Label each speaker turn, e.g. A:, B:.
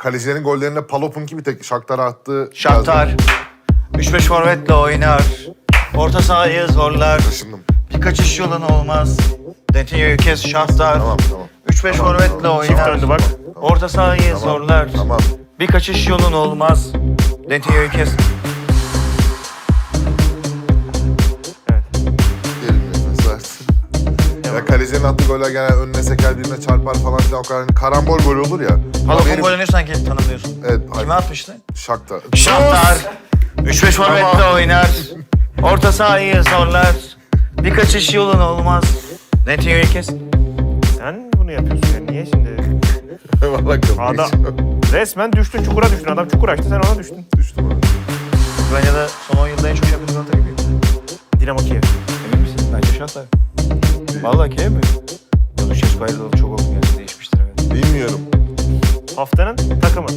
A: kalecilerin gollerine Palop'un bir tek Shakhtar'a attığı...
B: Shakhtar 3-5 forvetle oynar. Orta sahayı zorlar.
A: Taşındım.
B: Bir kaçış yolun olmaz. Dentinho'yu kes Shakhtar.
A: Tamam tamam.
B: 3-5
A: Tamam,
B: forvetle
A: tamam.
C: Çift
B: oynar.
C: döndü bak.
B: Orta sahayı zorlar.
A: Tamam.
B: Bir kaçış yolun olmaz. Dentinho'yu kes.
A: Ya kalecilerin attığı goller genel önüne seker birine çarpar falan filan o kadar. Hani karambol gol olur ya. Ama
B: Palop'un
A: benim-
B: golünü sanki tanımlıyorsun.
A: Evet.
B: Kime atmıştı?
A: Shakhtar.
B: Shakhtar 3-5 forvetle oynar. Orta sahayı zorlar. Bir kaçış yolun olmaz. Dentinho'yu kes.
C: Sen bunu yapıyorsun ya. Niye şimdi?
A: Valla
C: Adam resmen düştün çukura düştün. Adam çukur açtı sen ona düştün.
A: Düştü bana.
B: Bence de son 10 yılda en çok şampiyon Galatasaray gibi.
C: Dinamo Kiev.
B: Bence Shakhtar. Vallahi Kiev mi? Lucescu ayrılalı çok oldu yani değişmiştir evet.
A: Bilmiyorum.
C: Haftanın takımı.